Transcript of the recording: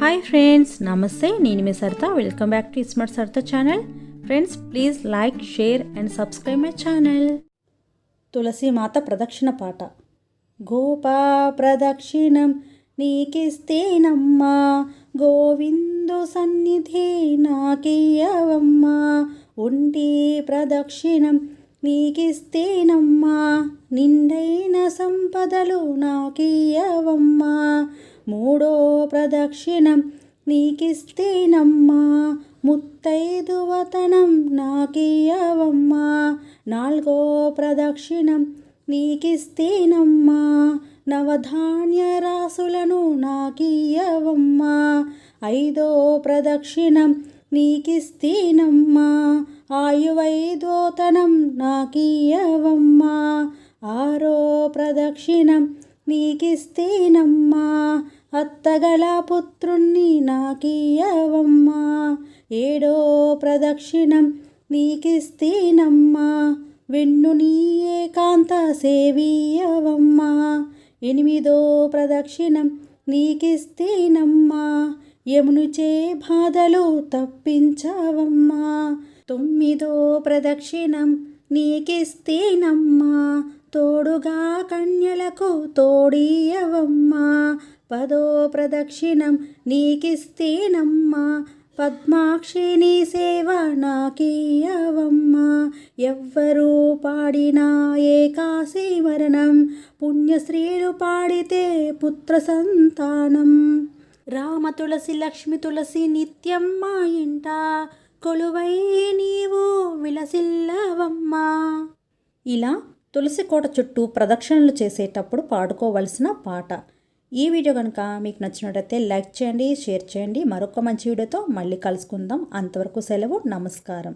Hi friends నమస్తే నేను మీ Saritha. Welcome back to smart Saritha channel friends please like share and subscribe my channel Tulasi Mata ప్రదక్షిణ పాట. గోపా ప్రదక్షిణం నీకిస్తేనమ్మా. గోవిందు సన్నిధి నాకియవమ్మా ఒంటి ప్రదక్షిణం నీకిస్తేనమ్మా. నిండైన సంపదలు నాకియవమ్మా మూడో ప్రదక్షిణం నీకిస్తేనమ్మా. ముత్తైదువతనం నాకియవమ్మా నాలుగో ప్రదక్షిణం నీకిస్తేనమ్మా. నవధాన్య రాసులను నాకియవమ్మా ఐదో ప్రదక్షిణం నీకిస్తేనమ్మా. ఆయువైదోతనం నాకియవమ్మా ఆరో ప్రదక్షిణం నీకిస్తేనమ్మా. అత్తగల పుత్రుణ్ణి నాకీయవమ్మా ఏడో ప్రదక్షిణం నీకిస్తీనమ్మా. వెన్ను నీ ఏకాంత సేవీయవమ్మా. ఎనిమిదో ప్రదక్షిణం నీకిస్తీనమ్మా. యమునుచే బాధలు తప్పించవమ్మా. తొమ్మిదో ప్రదక్షిణం నీకిస్తేనమ్మా. తోడుగా కన్యలకు తోడియవమ్మా పదో ప్రదక్షిణం నీకిస్తేనమ్మా. పద్మాక్షి నీ సేవ నాకీయవమ్మా. ఎవ్వరూ పాడినా ఏకాశి మరణం. పుణ్యశ్రీలు పాడితే పుత్ర సంతానం. రామ తులసి లక్ష్మి తులసి నిత్యం మా ఇంట. కొలువై నీవు విలసిల్లవమ్మా. ఇలా తులసి కోట చుట్టూ ప్రదక్షిణలు చేసేటప్పుడు పాడుకోవలసిన పాట. ఈ వీడియో కనుక మీకు నచ్చినట్టయితే లైక్ చేయండి షేర్ చేయండి. మరొక మంచి వీడియోతో మళ్ళీ కలుసుకుందాం. అంతవరకు సెలవు నమస్కారం.